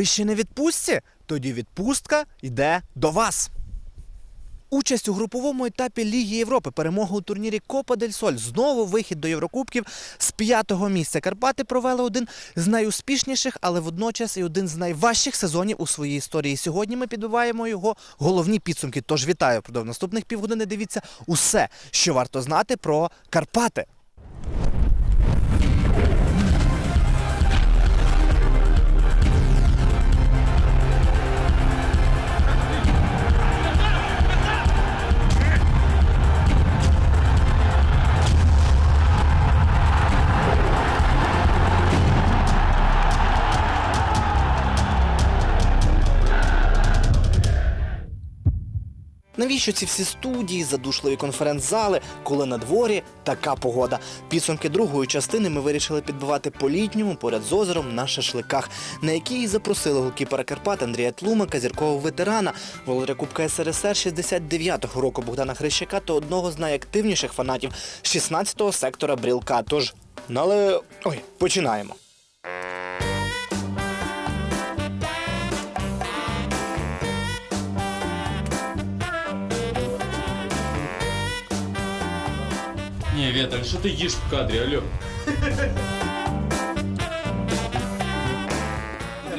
Ви ще не відпустці? Тоді відпустка йде до вас. Участь у груповому етапі Ліги Європи, перемога у турнірі Копа дель Соль, знову вихід до Єврокубків з п'ятого місця. Карпати провели один з найуспішніших, але водночас і один з найважчих сезонів у своїй історії. Сьогодні ми підбиваємо його головні підсумки. Тож вітаю впродовж наступних півгодини. Дивіться усе, що варто знати про Карпати. Навіщо ці всі студії, задушливі конференц-зали, коли на дворі така погода? Підсумки другої частини ми вирішили підбивати по літньому поряд з озером на шашликах, на який і запросили голкіпера Карпат Андрія Тлумака, зіркового ветерана, володаря Кубка СРСР 69-го року Богдана Хрещака та одного з найактивніших фанатів 16-го сектора Брілка. Тож, ну але ой, починаємо. Не, Виталь, что ты ешь в кадре, алло?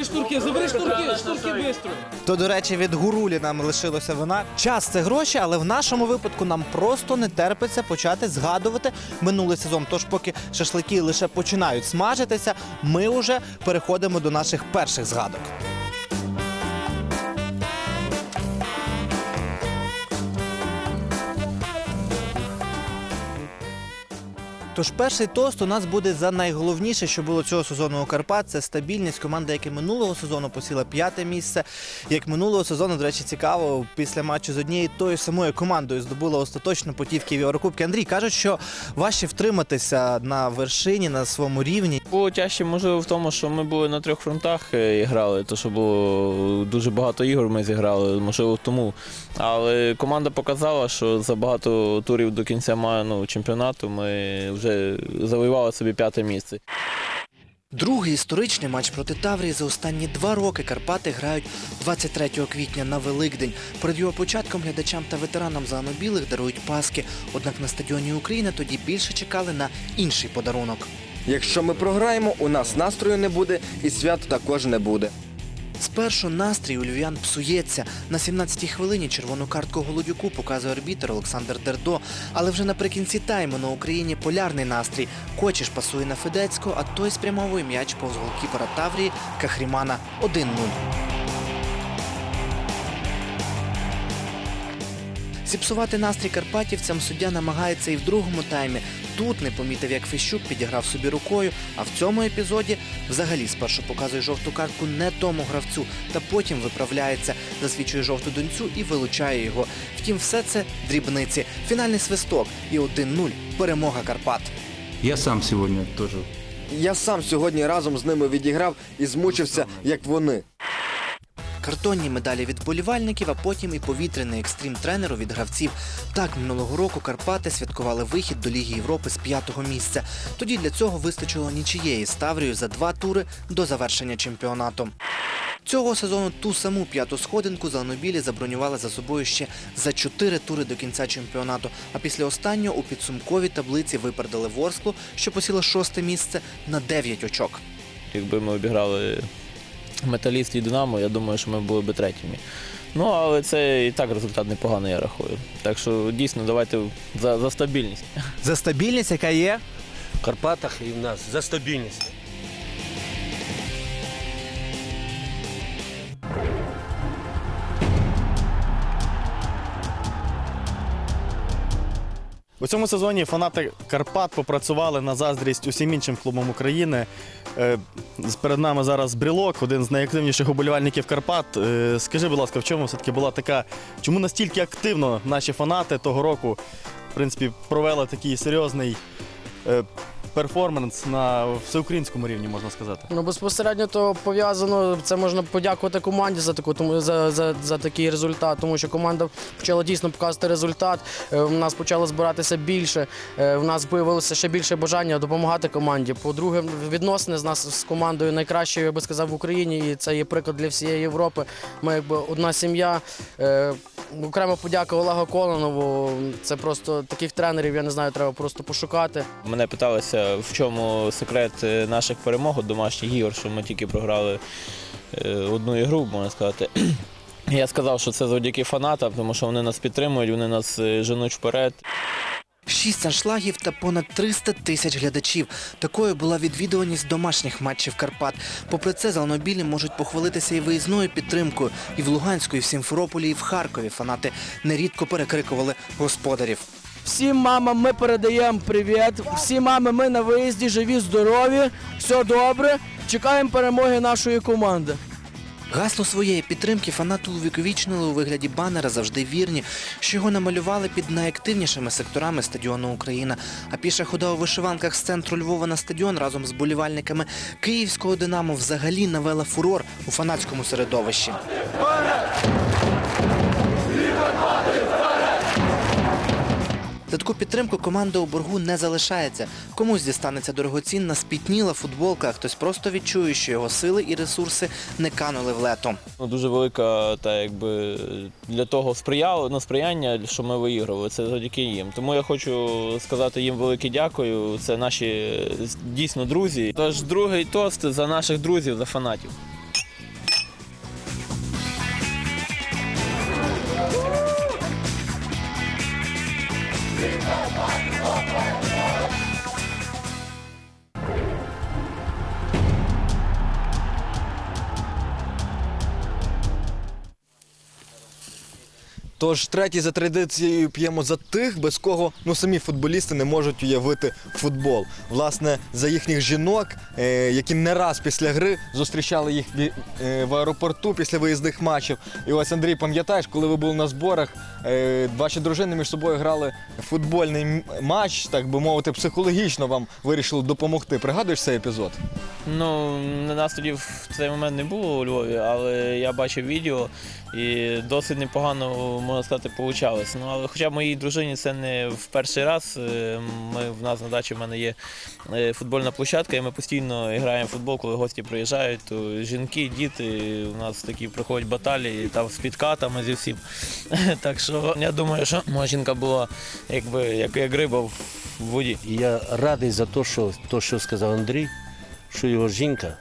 Штурки, забери штурки, штурки быстро. То, до речі, від гурулі нам лишилося вина. Час це гроші, але в нашому випадку нам просто не терпиться почати згадувати минулий сезон. Тож, поки шашлики лише починають смажитися, ми вже переходимо до наших перших згадок. Тож перший тост у нас буде за найголовніше, що було цього сезону у Карпат. Це стабільність. Команда, яка минулого сезону посіла п'яте місце. Як минулого сезону, до речі, цікаво, після матчу з однією тою самою командою здобула остаточно путівки в Єврокубки. Андрій кажуть, що важче втриматися на вершині, на своєму рівні. Було тяжче, можливо, в тому, що ми були на трьох фронтах е, і грали, то що було дуже багато ігор ми зіграли, можливо, тому. Але команда показала, що за багато турів до кінця маю, ну, чемпіонату ми вже завоювали собі п'яте місце. Другий історичний матч проти Таврії за останні два роки Карпати грають 23 квітня на Великдень. Перед його початком глядачам та ветеранам зеленобілих дарують паски. Однак на стадіоні України тоді більше чекали на інший подарунок. Якщо ми програємо, у нас настрою не буде і свят також не буде. Спершу настрій у львів'ян псується. На 17-й хвилині червону картку Голодюку показує арбітер Олександр Дердо. Але вже наприкінці тайму на Україні полярний настрій. Кочіш пасує на Федецького, а той спрямовує м'яч повз голкіпера Таврії Кахрімана 1-0. Зіпсувати настрій карпатівцям суддя намагається і в другому таймі. Тут не помітив, як Фещук підіграв собі рукою, а в цьому епізоді взагалі спершу показує жовту картку не тому гравцю, та потім виправляється, засвідчує жовту донцю і вилучає його. Втім, все це дрібниці. Фінальний свисток і 1-0. Перемога Карпат. Я сам сегодня тоже Я сам сьогодні разом з ними відіграв і змучився, як вони. Картонні медалі від болівальників, а потім і повітряний екстрім тренеру від гравців. Так минулого року Карпати святкували вихід до Ліги Європи з п'ятого місця. Тоді для цього вистачило нічиєї з за два тури до завершення чемпіонату. Цього сезону ту саму п'яту сходинку зеленобілі забронювали за собою ще за чотири тури до кінця чемпіонату. А після останнього у підсумковій таблиці випередили Ворсклу, що посіла шосте місце на 9 очок. Якби ми обіграли металіст і Динамо, я думаю, що ми були б третіми. Ну, але це і так результат непоганий, я рахую. Так що дійсно давайте за, за стабільність. За стабільність, яка є, в Карпатах і в нас за стабільність. У цьому сезоні фанати Карпат попрацювали на заздрість усім іншим клубам України. Е, Перед нами зараз Брілок, один з найактивніших уболівальників Карпат. Е, Скажи, будь ласка, в чому все-таки була така, чому настільки активно наші фанати того року в принципі, провели такий серйозний е, перформанс на всеукраїнському рівні, можна сказати? Ну, безпосередньо то пов'язано, це можна подякувати команді за таку тому за, за, за такий результат, тому що команда почала дійсно показувати результат. е, У нас почало збиратися більше. е, У нас появилося ще більше бажання допомагати команді. По-друге, відносини з нас з командою найкращі, я би сказав, в Україні, і це є приклад для всієї Європи. Ми якби одна сім'я. Е, Окрема подяка Олегу Колонову. Це просто таких тренерів, я не знаю, треба просто пошукати. Мене питалися, в чому секрет е, наших перемог домашніх ігор, що ми тільки програли е, одну ігру, можна сказати. Я сказав, що це завдяки фанатам, тому що вони нас підтримують, вони нас е, женуть вперед. Шість аншлагів та понад 300 тисяч глядачів. Такою була відвідуваність домашніх матчів Карпат. Попри це, залнобілі можуть похвалитися і виїзною підтримкою. І в Луганську, і в Сімферополі, і в Харкові фанати нерідко перекрикували господарів. Всім мамам ми передаємо привіт. Всі мами ми на виїзді, живі, здорові, все добре. Чекаємо перемоги нашої команди. Гасло своєї підтримки фанати увіковічнили у вигляді банера завжди вірні, що його намалювали під найактивнішими секторами стадіону Україна. А піша хода у вишиванках з центру Львова на стадіон разом з болівальниками київського Динамо взагалі навела фурор у фанатському середовищі. За таку підтримку команда у боргу не залишається. Комусь дістанеться дорогоцінна спітніла футболка, а хтось просто відчує, що його сили і ресурси не канули в лето. Ну, Дуже велика та якби для того сприяло ну, сприяння, що ми виігрували. Це завдяки їм. Тому я хочу сказати їм велике дякую. Це наші дійсно друзі. Тож другий тост за наших друзів, за фанатів. Open! Тож третій за традицією п'ємо за тих, без кого ну самі футболісти не можуть уявити футбол. Власне, за їхніх жінок, е, які не раз після гри зустрічали їх е, в аеропорту після виїзних матчів. І ось Андрій, пам'ятаєш, коли ви були на зборах, е, ваші дружини між собою грали футбольний матч, так би мовити, психологічно вам вирішили допомогти. Пригадуєш цей епізод? Ну, на нас тоді в цей момент не було у Львові, але я бачив відео і досить непогано, можна сказати, получалось. Ну, але хоча моїй дружині це не в перший раз. е, Ми, в нас на дачі в мене є е, футбольна площадка, і ми постійно граємо в футбол, коли гості приїжджають. То жінки, діти, у нас такі приходять баталії там з підкатами зі всім. Так що я думаю, що моя жінка була якби як, як риба в воді. Я радий за те, що, що сказав Андрій, що його жінка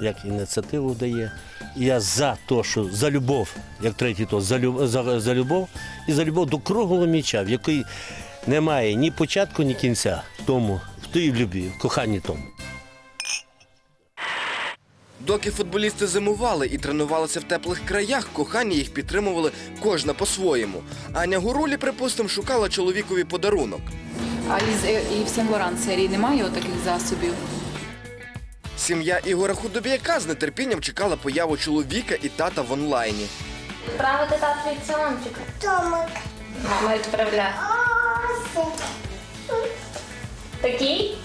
як ініціативу дає. Я за те, що за любов, як третій то, за, люб- за, за любов і за любов до круглого м'яча, в якій немає ні початку, ні кінця. Тому, в тій любві, в коханні тому. Доки футболісти зимували і тренувалися в теплих краях, кохання їх підтримували кожна по-своєму. Аня Гурулі, припустимо, шукала чоловікові подарунок. А із і в Сен-Лоран серії немає таких засобів. Сім'я Ігора Худобіяка з нетерпінням чекала появу чоловіка і тата в онлайні. Правити тату цьомчик. Томик. Мама відправляє. Такий?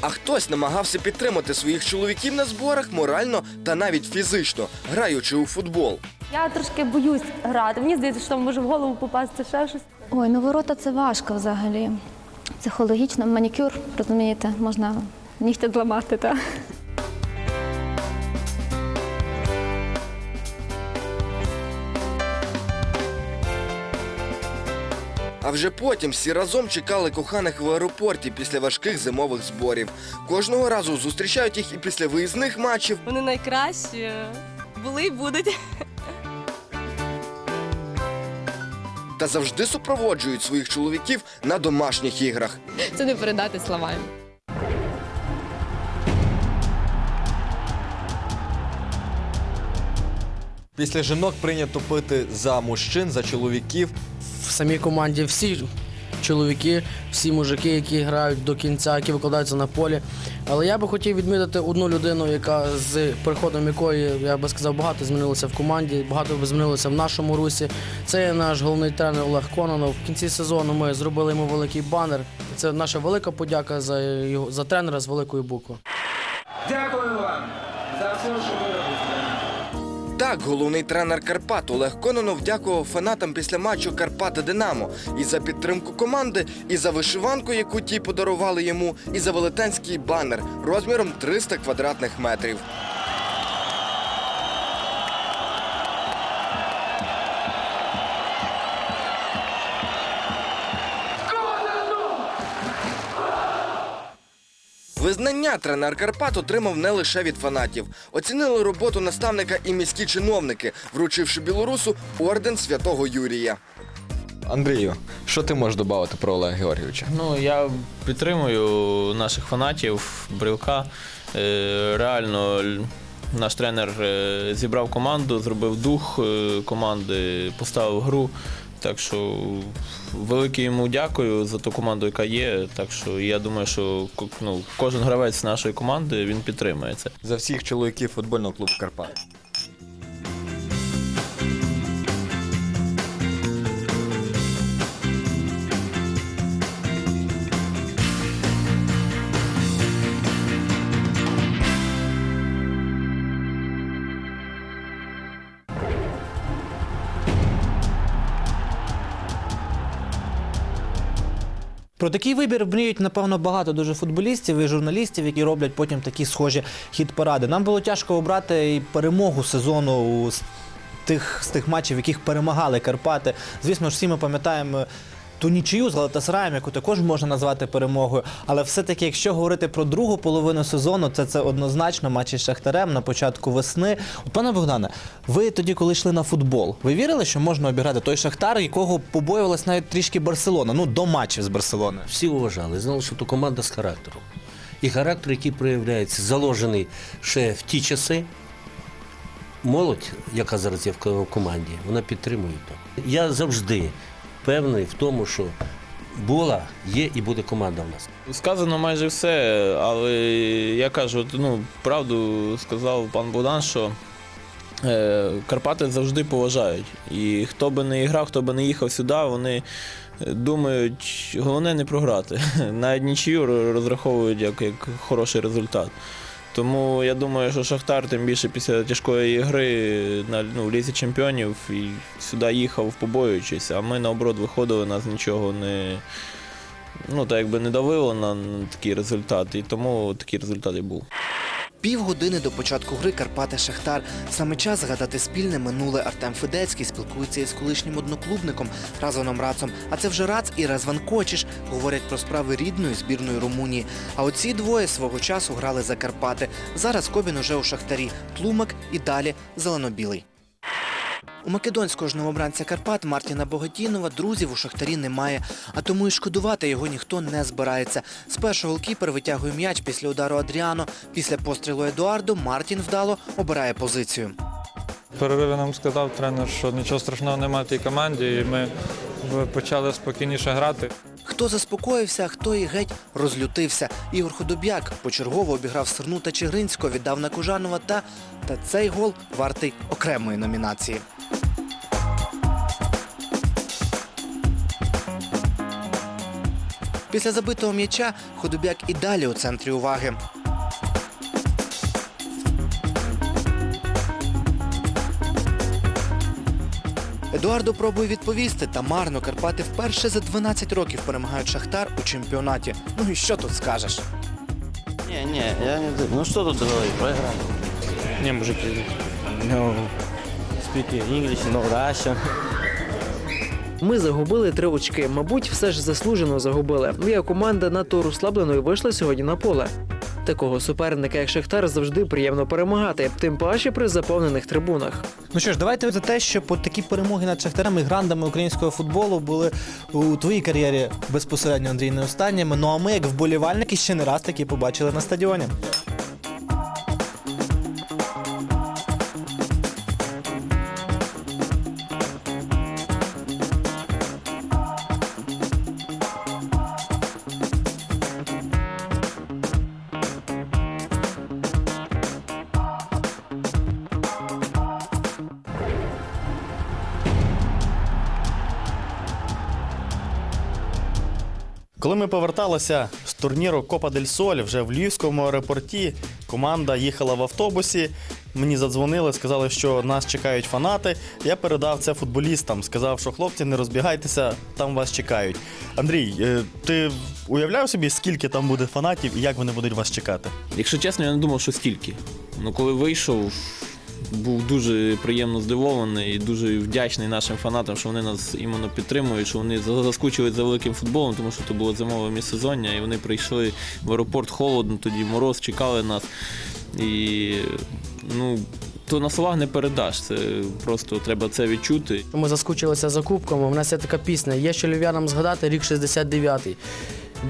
А хтось намагався підтримати своїх чоловіків на зборах морально та навіть фізично, граючи у футбол. Я трошки боюсь грати. Мені здається, що там може в голову попасти ще щось. Ой, ну ворота це важко взагалі. Психологічно, манікюр, розумієте, можна нігті зламати, так. Вже потім всі разом чекали коханих в аеропорті після важких зимових зборів. Кожного разу зустрічають їх і після виїзних матчів. Вони найкращі. Були і будуть. та завжди супроводжують своїх чоловіків на домашніх іграх. Це не передати словами. Після жінок прийнято пити за мужчин, за чоловіків. Самій команді всі чоловіки, всі мужики, які грають до кінця, які викладаються на полі. Але я би хотів відмітити одну людину, яка з приходом якої, я би сказав, багато змінилося в команді, багато змінилося в нашому русі. Це є наш головний тренер Олег Кононов. В кінці сезону ми зробили йому великий банер. Це наша велика подяка за його за тренера з великої букви. Так, головний тренер Карпат Олег Кононов дякував фанатам після матчу Карпати Динамо і за підтримку команди, і за вишиванку, яку ті подарували йому, і за велетенський банер розміром 300 квадратних метрів. Визнання тренер Карпат отримав не лише від фанатів. Оцінили роботу наставника і міські чиновники, вручивши білорусу орден святого Юрія. Андрію, що ти можеш додати про Олега Георгійовича? Ну, я підтримую наших фанатів, брілка. Е, Реально, наш тренер е, зібрав команду, зробив дух е, команди, поставив гру. Так що велике йому дякую за ту команду, яка є. Так що я думаю, що ну, кожен гравець нашої команди він підтримує. За всіх чоловіків футбольного клубу Карпат. Про такий вибір мріють, напевно, багато дуже футболістів і журналістів, які роблять потім такі схожі хіт-паради. Нам було тяжко обрати і перемогу сезону у тих, з тих матчів, яких перемагали Карпати. Звісно ж, всі ми пам'ятаємо. Ту нічию з Галатасараєм, яку також можна назвати перемогою. Але все-таки, якщо говорити про другу половину сезону, це, це однозначно матч із Шахтарем на початку весни. От, пане Богдане, ви тоді, коли йшли на футбол, ви вірили, що можна обіграти той Шахтар, якого побоювалась навіть трішки Барселона, ну до матчів з Барселоною? Всі вважали, знали, що то команда з характером. І характер, який проявляється, заложений ще в ті часи. Молодь, яка зараз є в команді, вона підтримує. Я завжди певний в тому, що була, є і буде команда в нас. Сказано майже все, але я кажу, ну, правду сказав пан Богдан, що е, Карпати завжди поважають. І хто би не грав, хто би не їхав сюди, вони думають, головне не програти. Навіть нічию розраховують як, як хороший результат. Тому я думаю, що Шахтар, тим більше після тяжкої гри на ну, Лізі чемпіонів і сюди їхав побоюючись, а ми наоборот виходили, нас нічого не, ну, так якби не давило на, на такий результат, і тому такий результат і був. Півгодини до початку гри Карпати Шахтар. Саме час згадати спільне минуле Артем Федецький спілкується із колишнім одноклубником Разоном Рацом. А це вже Рац і Разван Кочіш говорять про справи рідної збірної Румунії. А оці двоє свого часу грали за Карпати. Зараз Кобін уже у Шахтарі. Тлумак і далі зелено-білий. У македонського ж новобранця Карпат Мартіна Богатінова друзів у Шахтарі немає, а тому і шкодувати його ніхто не збирається. Спершу голкіпер витягує м'яч після удару Адріано. Після пострілу Едуардо Мартін вдало обирає позицію. Перериви нам сказав тренер, що нічого страшного немає в тій команді, і ми почали спокійніше грати. Хто заспокоївся, а хто і геть розлютився. Ігор Ходоб'як почергово обіграв Сирну та Чигринського, віддав на Кужанова та, та цей гол вартий окремої номінації. Після забитого м'яча Ходоб'як і далі у центрі уваги. Едуардо пробує відповісти, та марно Карпати вперше за 12 років перемагають Шахтар у чемпіонаті. Ну і що тут скажеш? Не, не, я не... Ну что тут говорить, проиграли. Не, мужики. No, speak English, no Russian. Ми загубили три очки. Мабуть, все ж заслужено загубили. Моя команда надто розслабленою вийшла сьогодні на поле. Такого суперника, як Шахтар, завжди приємно перемагати, тим паче при заповнених трибунах. Ну що ж, давайте за те, от такі перемоги над шахтарами і грандами українського футболу були у твоїй кар'єрі безпосередньо Андрій не останніми. Ну а ми, як вболівальники, ще не раз такі побачили на стадіоні. Коли ми поверталися з турніру Копа дель Соль вже в Львівському аеропорті, команда їхала в автобусі. Мені задзвонили, сказали, що нас чекають фанати. Я передав це футболістам. Сказав, що хлопці, не розбігайтеся, там вас чекають. Андрій, е, ти уявляв собі, скільки там буде фанатів і як вони будуть вас чекати? Якщо чесно, я не думав, що стільки. Ну, коли вийшов, був дуже приємно здивований і дуже вдячний нашим фанатам, що вони нас іменно підтримують, що вони заскучили за великим футболом, тому що це було зимове міжсезоння, і вони прийшли в аеропорт холодно, тоді мороз, чекали нас. І ну, то на словах не передаш. Це просто треба це відчути. Ми заскучилися за кубком. У нас є така пісня. Є що львів'янам згадати рік 69-й.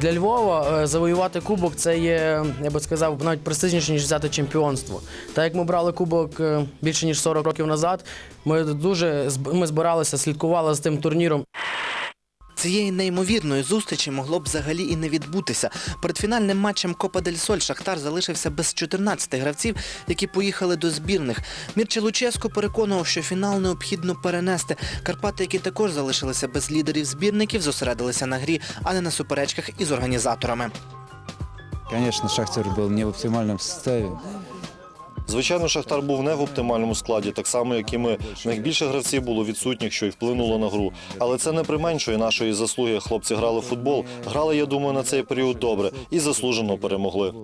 Для Львова е, завоювати кубок це є, я би сказав, навіть престижніше, ніж взяти чемпіонство. Так як ми брали кубок е, більше ніж 40 років назад, ми дуже ми збиралися, слідкували за тим турніром. Цієї неймовірної зустрічі могло б взагалі і не відбутися. Перед фінальним матчем Копа дель Соль Шахтар залишився без 14 гравців, які поїхали до збірних. Мірче Луческо переконував, що фінал необхідно перенести. Карпати, які також залишилися без лідерів збірників, зосередилися на грі, а не на суперечках із організаторами. Конечно, Шахтер был не в оптимальном составе. Звичайно, Шахтар був не в оптимальному складі, так само, як і ми. Найбільше гравців було відсутніх, що й вплинуло на гру. Але це не применшує нашої заслуги. Хлопці грали в футбол. Грали, я думаю, на цей період добре і заслужено перемогли.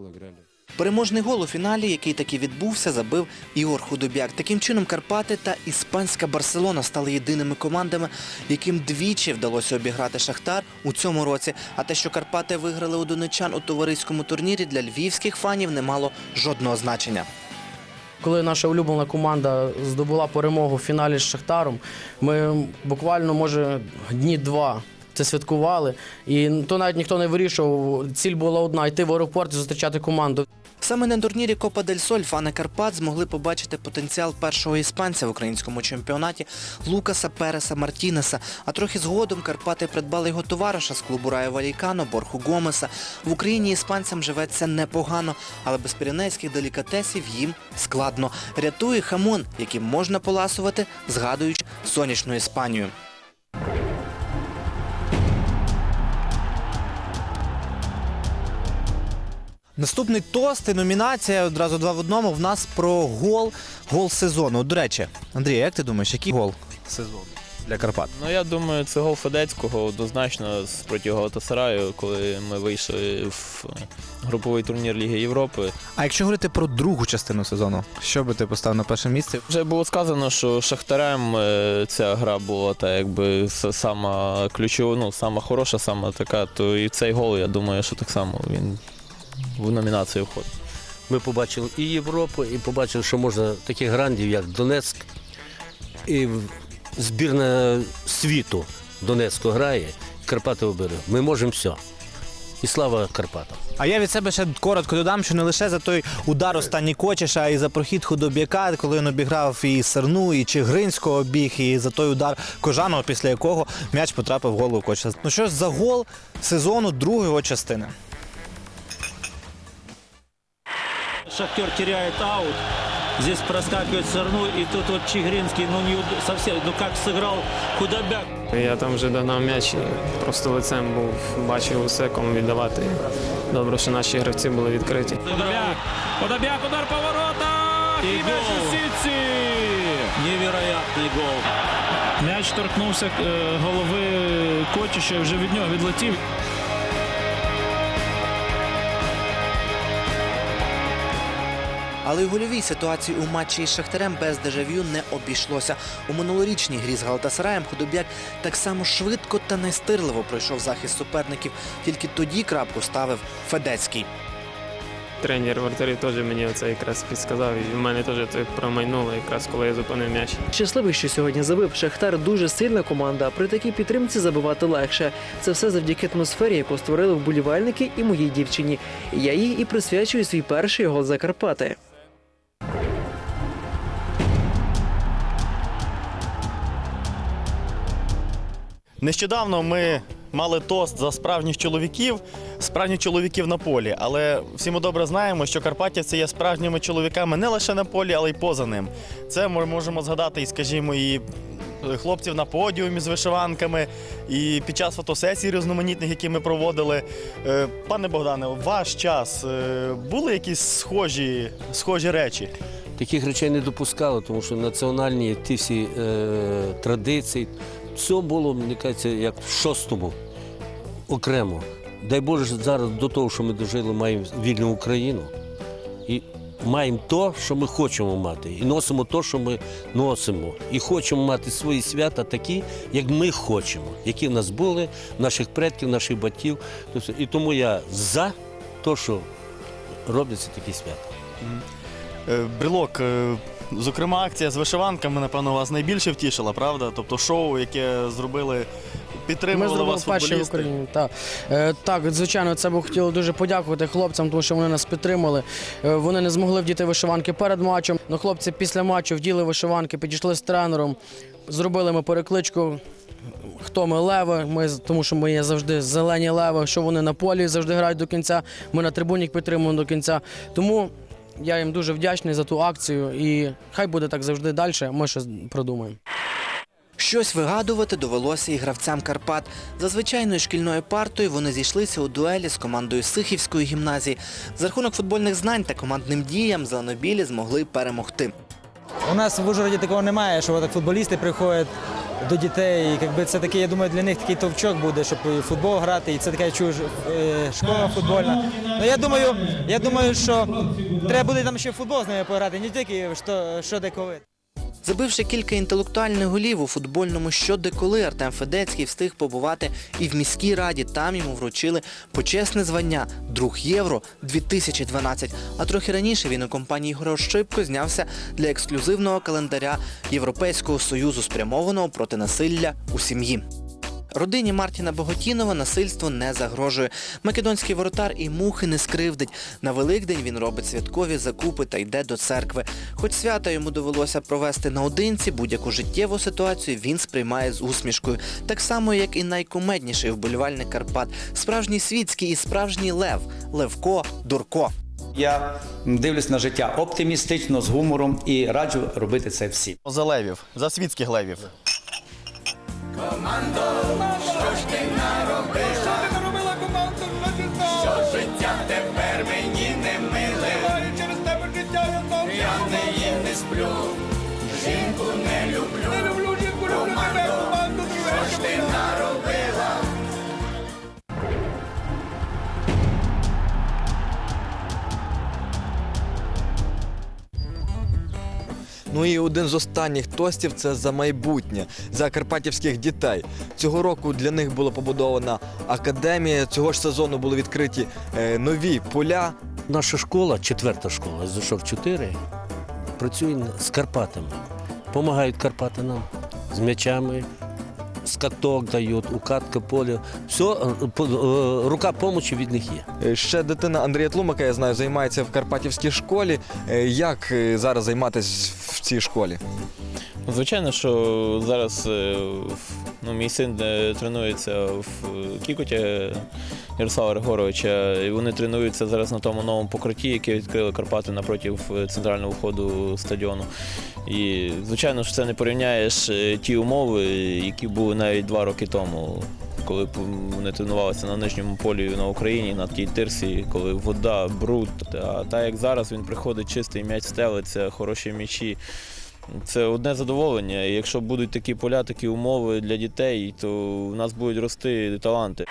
Переможний гол у фіналі, який таки відбувся, забив Ігор Худобяк. Таким чином, Карпати та іспанська Барселона стали єдиними командами, яким двічі вдалося обіграти Шахтар у цьому році. А те, що Карпати виграли у донечан у товариському турнірі, для львівських фанів не мало жодного значення. Коли наша улюблена команда здобула перемогу в фіналі з Шахтаром, ми буквально, може, дні два це святкували. І то навіть ніхто не вирішував. Ціль була одна йти в аеропорт і зустрічати команду. Саме на турнірі Копа дель Соль фани Карпат змогли побачити потенціал першого іспанця в українському чемпіонаті Лукаса Переса Мартінеса. А трохи згодом Карпати придбали його товариша з клубу Раю Валікано Борху Гомеса. В Україні іспанцям живеться непогано, але без піренейських делікатесів їм складно. Рятує хамон, яким можна поласувати, згадуючи сонячну Іспанію. Наступний тост і номінація одразу два в одному. В нас про гол, гол сезону. До речі, Андрій, як ти думаєш, який гол сезону для Карпат? Ну я думаю, це гол Федецького однозначно з проти Галатасараю, коли ми вийшли в груповий турнір Ліги Європи. А якщо говорити про другу частину сезону, що би ти поставив на перше місце? Вже було сказано, що Шахтарем е, ця гра була та якби сама ключова, ну сама хороша, сама така, то і цей гол, я думаю, що так само він в номінацію входить. Ми побачили і Європу, і побачили, що можна таких грандів, як Донецьк, і збірна світу Донецьку грає, Карпати обере. Ми можемо все. І слава Карпатам. А я від себе ще коротко додам, що не лише за той удар останній Кочеша, а й за прохід худоб'яка, коли він обіграв і Серну, і Чигринського обіг, і за той удар Кожаного, після якого м'яч потрапив в голову Кочеша. Ну що ж за гол сезону другої частини? Шахтер теряет аут. Здесь проскакивает Сорну, и тут вот Чигринский, ну не совсем, ну как сыграл Худобяк. Я там вже догнав м'яч і просто лицем був, бачив усе, кому віддавати. Добре, що наші гравці були відкриті. Подобяк, Подобяк, удар по воротах! И, мяч у Ситси! Невероятный гол. М'яч торкнувся е, голови Кочіша і вже від нього відлетів. Але й у гольовій ситуації у матчі із Шахтарем без дежавю не обійшлося. У минулорічній грі з Галатасараєм Худобяк так само швидко та нестирливо пройшов захист суперників. Тільки тоді крапку ставив Федецький. Тренер вратарів теж мені оце якраз підсказав, і в мене теж це промайнуло, якраз коли я зупинив м'яч. Щасливий, що сьогодні забив. Шахтар дуже сильна команда. а При такій підтримці забивати легше. Це все завдяки атмосфері, яку створили вболівальники і моїй дівчині. Я їй і присвячую свій перший гол за Карпати. Нещодавно ми мали тост за справжніх чоловіків, справжніх чоловіків на полі. Але всі ми добре знаємо, що карпатівці є справжніми чоловіками не лише на полі, але й поза ним. Це ми можемо згадати і, скажімо, і е, хлопців на подіумі з вишиванками і під час фотосесій різноманітних, які ми проводили. Е, Пане Богдане, у ваш час е, були якісь схожі, схожі речі? Таких речей не допускали, тому що національні ті всі е, традиції, все було, мені кажеться, як в шостому окремо. Дай Боже, зараз до того, що ми дожили, маємо вільну Україну. І маємо то, що ми хочемо мати. І носимо то, що ми носимо. І хочемо мати свої свята такі, як ми хочемо, які в нас були, наших предків, наших батьків. І тому я за те, що робляться такі свята. Е, Брілок, е, зокрема, акція з вишиванками, напевно, вас найбільше втішила, правда? Тобто шоу, яке зробили, Ми підтримували зробили вас перші в футболісти. Україні. Так, е, так, звичайно, це б хотіло дуже подякувати хлопцям, тому що вони нас підтримали. Е, вони не змогли вдіти вишиванки перед матчем. але хлопці після матчу вділи вишиванки, підійшли з тренером, зробили ми перекличку. Хто ми леви? Ми тому що ми є завжди зелені леви, що вони на полі завжди грають до кінця. Ми на трибуні підтримуємо до кінця. Тому я їм дуже вдячний за ту акцію. І хай буде так завжди далі. Ми щось продумаємо. Щось вигадувати довелося і гравцям Карпат. За звичайною шкільною партою вони зійшлися у дуелі з командою Сихівської гімназії. За рахунок футбольних знань та командним діям зеленобілі змогли перемогти. У нас в Ужгороді такого немає, що так футболісти приходять до дітей. І якби це такий, я думаю, для них такий товчок буде, щоб футбол грати, і це така чуж е, школа футбольна. Ну я думаю, я думаю, що треба буде там ще футбол з ними пограти, не тільки що, що де коли. Забивши кілька інтелектуальних голів у футбольному щодеколи, Артем Федецький встиг побувати і в міській раді. Там йому вручили почесне звання Друг Євро 2012. А трохи раніше він у компанії Ігоря Ощипко знявся для ексклюзивного календаря Європейського союзу, спрямованого проти насилля у сім'ї. Родині Мартіна Боготінова насильство не загрожує. Македонський воротар і мухи не скривдить. На Великдень він робить святкові закупи та йде до церкви. Хоч свята йому довелося провести наодинці, будь-яку життєву ситуацію він сприймає з усмішкою. Так само, як і найкумедніший вболівальник Карпат. Справжній світський і справжній лев Левко Дурко. Я дивлюсь на життя оптимістично, з гумором і раджу робити це всім. За левів, за світських левів. Командо, що ж ти Ну і один з останніх тостів це за майбутнє, за карпатівських дітей. Цього року для них була побудована академія. Цього ж сезону були відкриті е, нові поля. Наша школа, четверта школа, зайшов чотири, працює з Карпатами. Помагають Карпати нам з м'ячами, скаток дають, укатка поля. Все, е, рука помочі від них є. Е, Ще дитина Андрія Тлумака, я знаю, займається в Карпатівській школі. Е, Як зараз займатися в цій школі? Звичайно, що зараз ну, мій син тренується в Кікуті Кікоті Ярослава Григоровича, і вони тренуються зараз на тому новому покритті, яке відкрили Карпати напротив е, центрального входу стадіону. І звичайно, що це не порівняєш е, ті умови, які були навіть два роки тому. Коли вони тренувалися на нижньому полі на Україні, на тій тирсі, коли вода, бруд. А так як зараз він приходить чистий м'яч стелиться, хороші м'ячі. Це одне задоволення. І якщо будуть такі поля, такі умови для дітей, то в нас будуть рости таланти.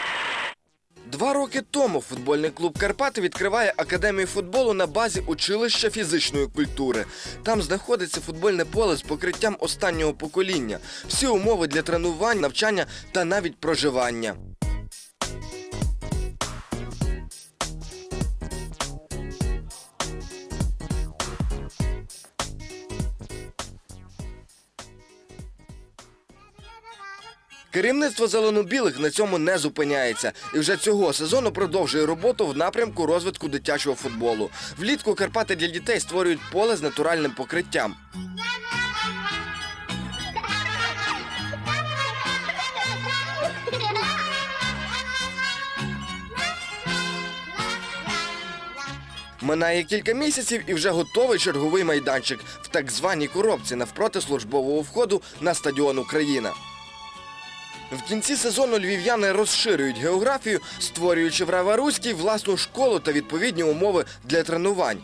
Два роки тому футбольний клуб Карпати відкриває академію футболу на базі училища фізичної культури. Там знаходиться футбольне поле з покриттям останнього покоління, всі умови для тренувань, навчання та навіть проживання. Керівництво зелено-білих на цьому не зупиняється і вже цього сезону продовжує роботу в напрямку розвитку дитячого футболу. Влітку Карпати для дітей створюють поле з натуральним покриттям. Минає кілька місяців і вже готовий черговий майданчик в так званій коробці навпроти службового входу на стадіон Україна. В кінці сезону львів'яни розширюють географію, створюючи в Раваруській власну школу та відповідні умови для тренувань.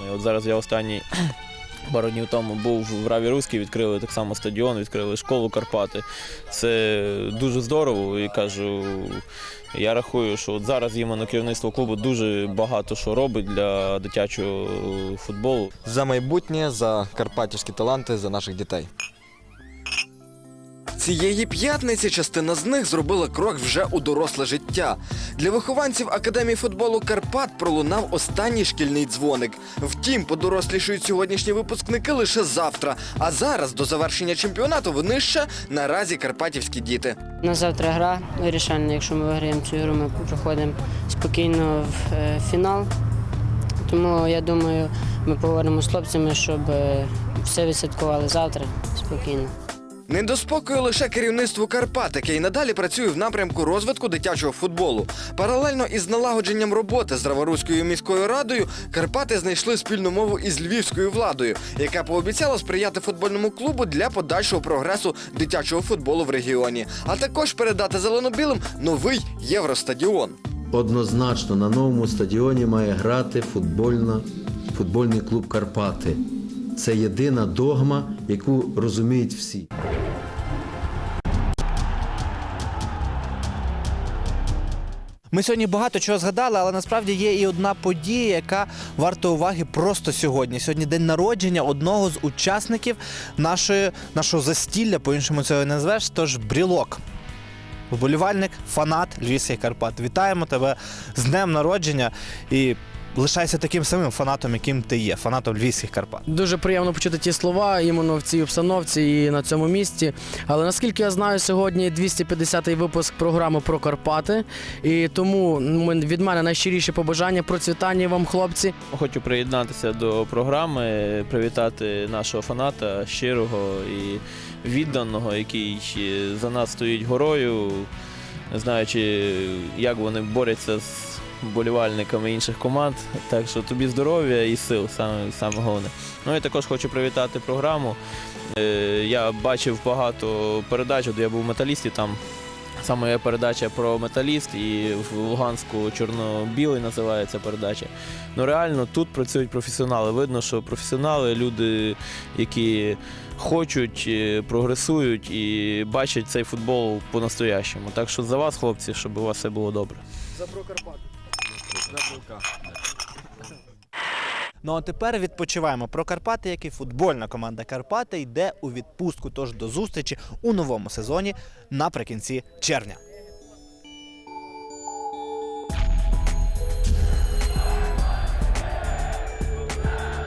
Ну, От зараз я останній пару днів тому був в Раві Руській, відкрили так само стадіон, відкрили школу Карпати. Це дуже здорово і кажу. Я рахую, що от зараз іменно керівництво клубу дуже багато що робить для дитячого футболу. За майбутнє, за карпатівські таланти, за наших дітей. Цієї п'ятниці частина з них зробила крок вже у доросле життя. Для вихованців Академії футболу Карпат пролунав останній шкільний дзвоник. Втім, подорослішують сьогоднішні випускники лише завтра. А зараз, до завершення чемпіонату, вони ще наразі карпатівські діти. На завтра гра вирішальна. Якщо ми виграємо цю гру, ми проходимо спокійно в е, фінал. Тому я думаю, ми поговоримо з хлопцями, щоб е, все відсвяткували завтра спокійно. Не до спокою лише керівництву Карпат, яке й надалі працює в напрямку розвитку дитячого футболу. Паралельно із налагодженням роботи з Раворуською міською радою Карпати знайшли спільну мову із львівською владою, яка пообіцяла сприяти футбольному клубу для подальшого прогресу дитячого футболу в регіоні, а також передати зелено-білим новий євростадіон. Однозначно на новому стадіоні має грати футбольна, футбольний клуб Карпати. Це єдина догма, яку розуміють всі. Ми сьогодні багато чого згадали, але насправді є і одна подія, яка варта уваги просто сьогодні. Сьогодні день народження одного з учасників нашої, нашого застілля, по-іншому цього не назвеш, тож брілок. Вболівальник, фанат Львівських Карпат. Вітаємо тебе з днем народження і лишайся таким самим фанатом, яким ти є, фанатом Львівських Карпат. Дуже приємно почути ті слова іменно в цій обстановці і на цьому місці. Але наскільки я знаю, сьогодні 250-й випуск програми про Карпати. І тому ну, від мене найщиріше побажання процвітання вам, хлопці. Хочу приєднатися до програми, привітати нашого фаната щирого і відданого, який за нас стоїть горою, знаючи, як вони борються з вболівальниками інших команд. Так що тобі здоров'я і сил, саме, саме головне. Ну і також хочу привітати програму. Е, Я бачив багато передач, от я був в металісті там. Саме є передача про металіст і в Луганську чорно-білий називається передача. Ну реально тут працюють професіонали. Видно, що професіонали, люди, які хочуть, е, прогресують і бачать цей футбол по-настоящему. Так що за вас, хлопці, щоб у вас все було добре. За про Карпати. Ну а тепер відпочиваємо про Карпати, як і футбольна команда Карпати йде у відпустку. Тож до зустрічі у новому сезоні наприкінці червня.